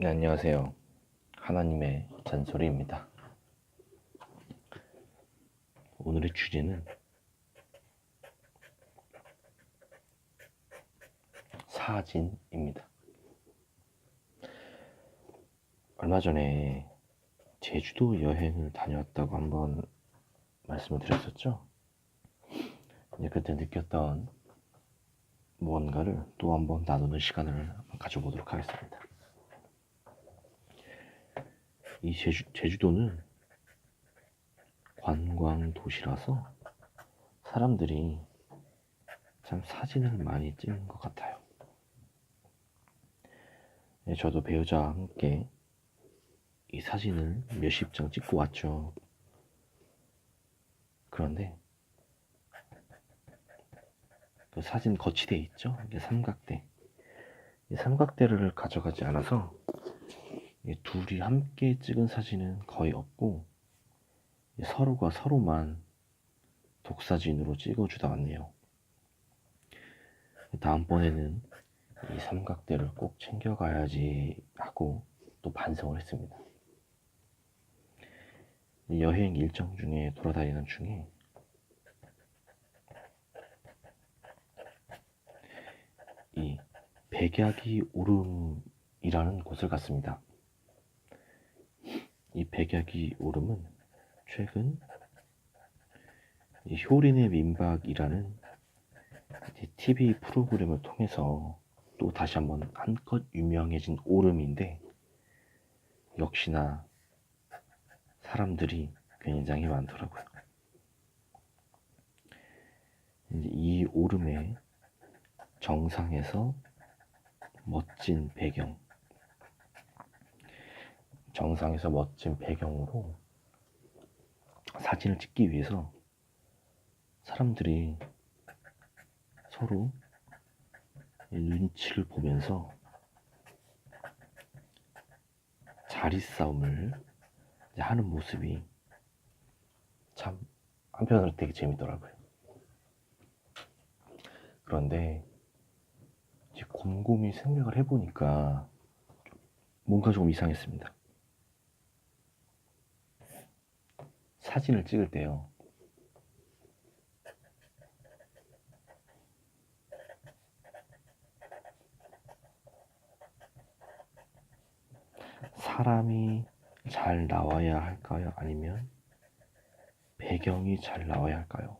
네, 안녕하세요. 하나님의 잔소리입니다. 오늘의 주제는 사진입니다. 얼마 전에 제주도 여행을 다녀왔다고 한번 말씀을 드렸었죠. 이제 그때 느꼈던 무언가를 또 한번 나누는 시간을 가져보도록 하겠습니다. 이 제주, 제주도는 관광 도시라서 사람들이 참 사진을 많이 찍는 것 같아요. 네, 저도 배우자와 함께 이 사진을 몇십 장 찍고 왔죠. 그런데 그 사진 거치대 있죠? 이게 삼각대. 이 삼각대를 가져가지 않아서 둘이 함께 찍은 사진은 거의 없고 서로가 서로만 독사진으로 찍어주다 왔네요. 다음번에는 이 삼각대를 꼭 챙겨가야지 하고 또 반성을 했습니다. 여행 일정 중에 돌아다니는 중에 이 백약이 오름이라는 곳을 갔습니다. 이 백약이 오름은 최근 효린의 민박이라는 TV 프로그램을 통해서 또 다시 한번 한껏 유명해진 오름인데 역시나 사람들이 굉장히 많더라고요. 이 오름의 정상에서 멋진 배경, 정상에서 멋진 배경으로 사진을 찍기 위해서 사람들이 서로 눈치를 보면서 자리 싸움을 하는 모습이 참 한편으로 되게 재밌더라고요. 그런데 이제 곰곰이 생각을 해보니까 뭔가 좀 이상했습니다. 사진을 찍을 때요. 사람이 잘 나와야 할까요? 아니면 배경이 잘 나와야 할까요?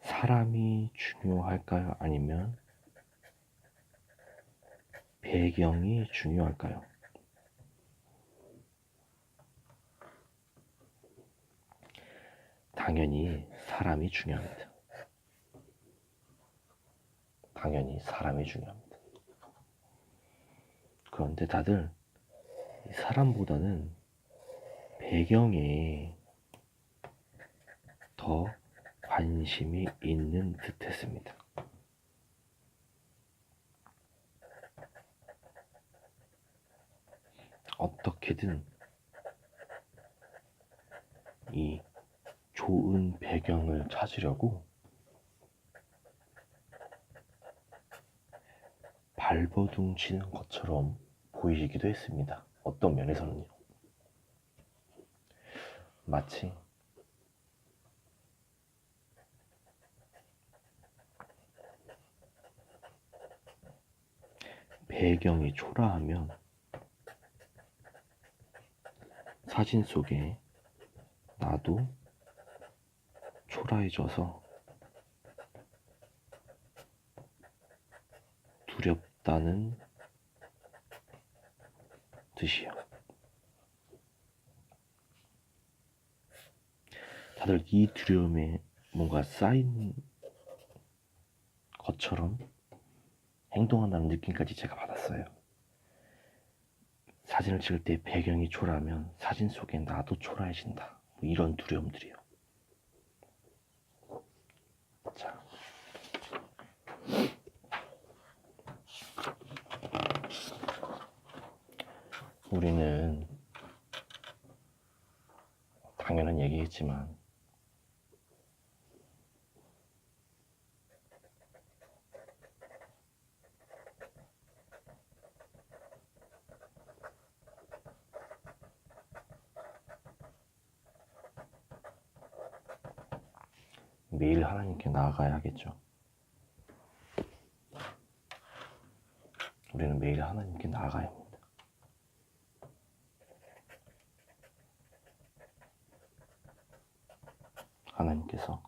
사람이 중요할까요? 아니면 배경이 중요할까요? 당연히 사람이 중요합니다. 당연히 사람이 중요합니다. 그런데 다들 사람보다는 배경에 더 관심이 있는 듯 했습니다. 어떻게든 이 좋은 배경을 찾으려고 발버둥 치는 것처럼 보이기도 했습니다. 어떤 면에서는요. 마치 배경이 초라하면 사진 속에 나도 초라해져서 두렵다는 뜻이요. 다들 이 두려움에 뭔가 쌓인 것처럼 행동한다는 느낌까지 제가 받았어요. 사진을 찍을 때 배경이 초라하면 사진 속에 나도 초라해진다. 뭐 이런 두려움들이요. 자. 우리는 당연한 얘기겠지만 매일 하나님께 나아가야 하겠죠. 우리는 매일 하나님께 나아가야 합니다. 하나님께서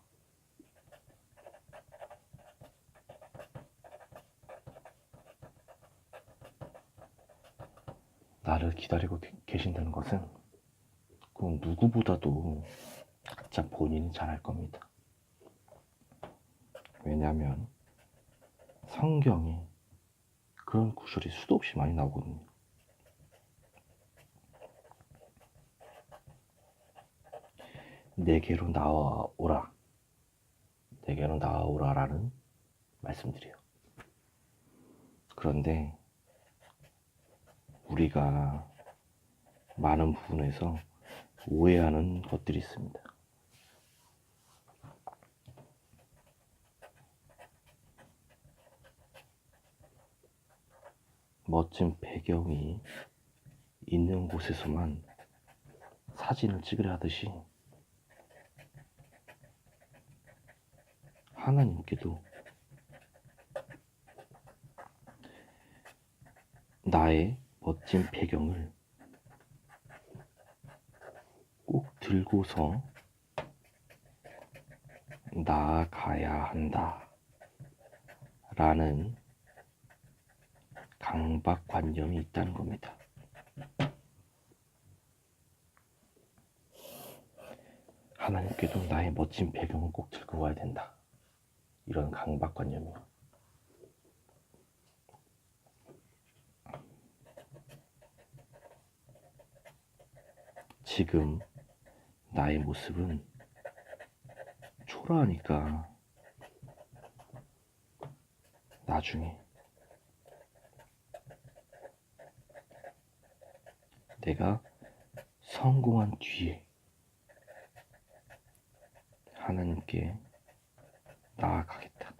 나를 기다리고 계- 계신다는 것은 그 누구보다도 각자 본인이 잘 알 겁니다. 왜냐하면 성경에 그런 구절이 수도 없이 많이 나오거든요. 내게로 나와오라. 내게로 나와오라라는 말씀드려요. 그런데 우리가 많은 부분에서 오해하는 것들이 있습니다. 멋진 배경이 있는 곳에서만 사진을 찍으려 하듯이 하나님께도 나의 멋진 배경을 꼭 들고서 나아가야 한다. 라는 강박관념이 있다는 겁니다. 하나님께도 나의 멋진 배경을 꼭 들고 와야 된다. 이런 강박관념이요. 지금 나의 모습은 초라하니까 나중에 내가 성공한 뒤에 하나님께 나아가겠다.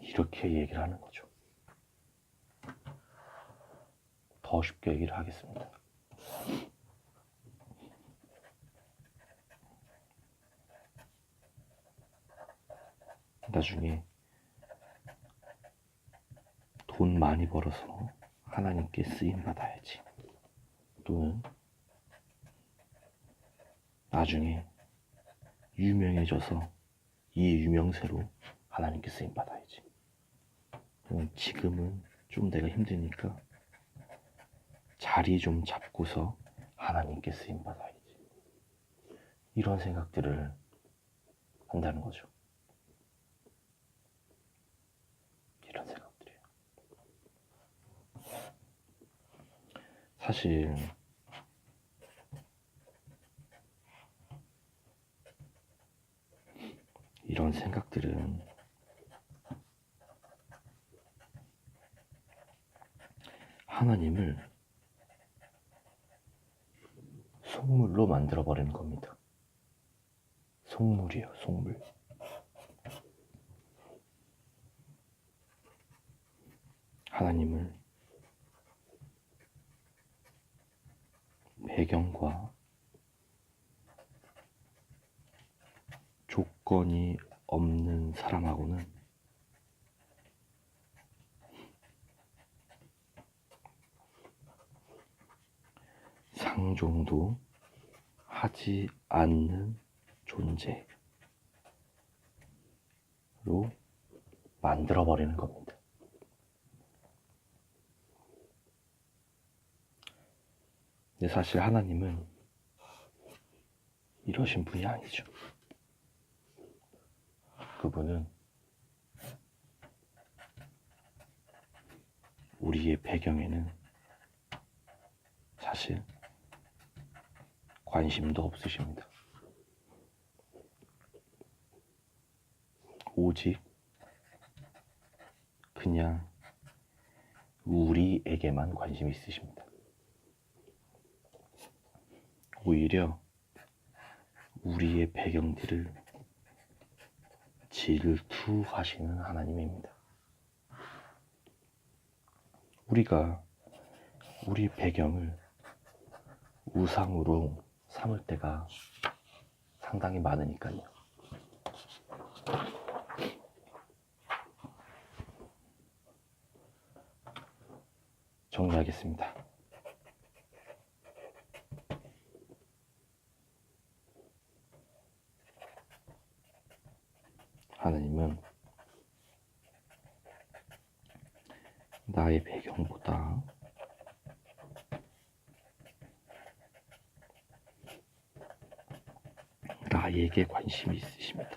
이렇게 얘기를 하는 거죠. 더 쉽게 얘기를 하겠습니다. 나중에 돈 많이 벌어서 하나님께 쓰임 받아야지. 또는 나중에 유명해져서 이 유명세로 하나님께 쓰임 받아야지. 지금은 좀 내가 힘드니까 자리 좀 잡고서 하나님께 쓰임 받아야지. 이런 생각들을 한다는 거죠. 이런 생각들이에요. 사실 이런 생각들은 하나님을 속물로 만들어 버리는 겁니다. 속물이에요, 속물. 하나님을 배경과 조건이 없는 사람하고는 상종도 하지 않는 존재로 만들어버리는 겁니다. 근데 사실 하나님은 이러신 분이 아니죠. 그분은 우리의 배경에는 사실 관심도 없으십니다. 오직 그냥 우리에게만 관심이 있으십니다. 오히려 우리의 배경들을 질투하시는 하나님입니다. 우리가 우리 배경을 우상으로 삼을 때가 상당히 많으니까요. 정리하겠습니다. 하나님은 나의 배경보다 나에게 관심이 있으십니다.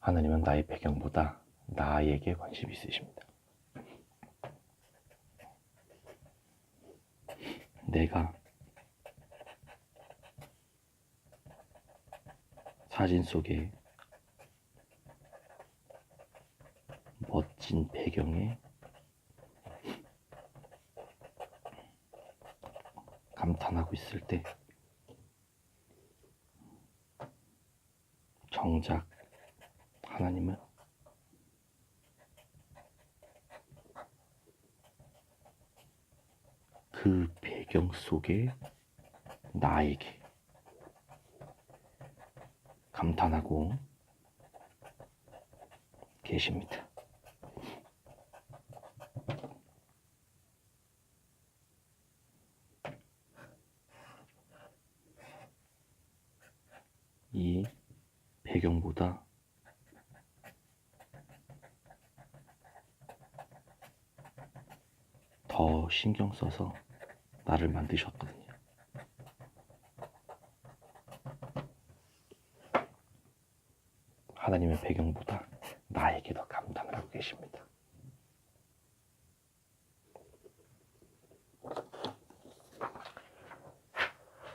하나님은 나의 배경보다 나에게 관심이 있으십니다. 내가 사진 속에 멋진 배경에 감탄하고 있을 때 정작 하나님은 그 배경 속에 나에게 감탄하고 계십니다. 이 배경보다 더 신경 써서 나를 만드셨거든요. 하나님의 배경보다 나에게 더 감탄을 하고 계십니다.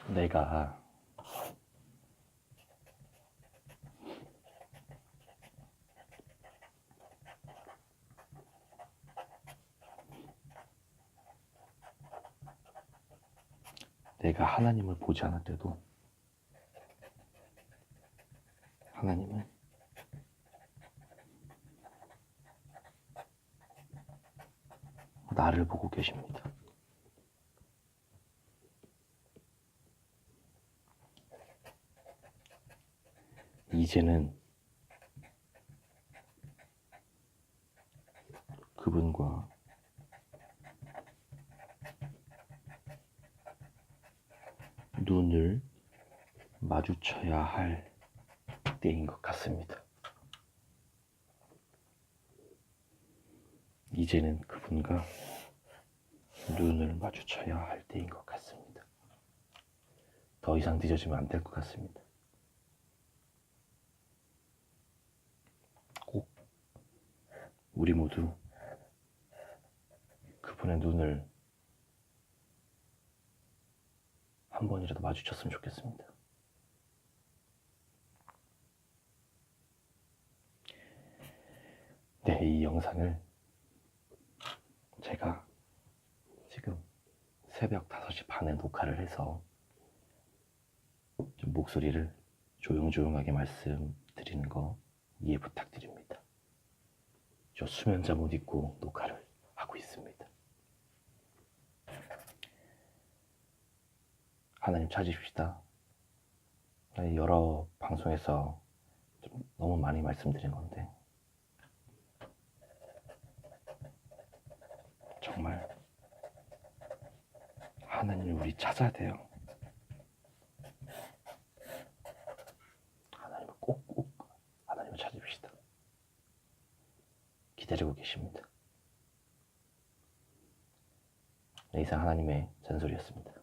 내가 내가 하나님을 보지 않을 때도 하나님은 나를 보고 계십니다. 이제는 그분과 눈을 마주쳐야 할 때인 것 같습니다. 이제는 그분과 눈을 마주쳐야 할 때인 것 같습니다. 더 이상 늦어지면 안 될 것 같습니다. 꼭 우리 모두 그분의 눈을 한 번이라도 마주쳤으면 좋겠습니다. 네, 이 영상을 제가 새벽 5시 반에 녹화를 해서 좀 목소리를 조용조용하게 말씀드리는 거 이해 부탁드립니다. 저 수면 잠옷 입고 녹화를 하고 있습니다. 하나님 찾으십시다. 여러 방송에서 좀 너무 많이 말씀드린 건데 정말 하나님 우리 찾아야 돼요. 하나님을 꼭꼭 하나님을 찾으십시다. 기다리고 계십니다. 네, 이상 하나님의 잔소리였습니다.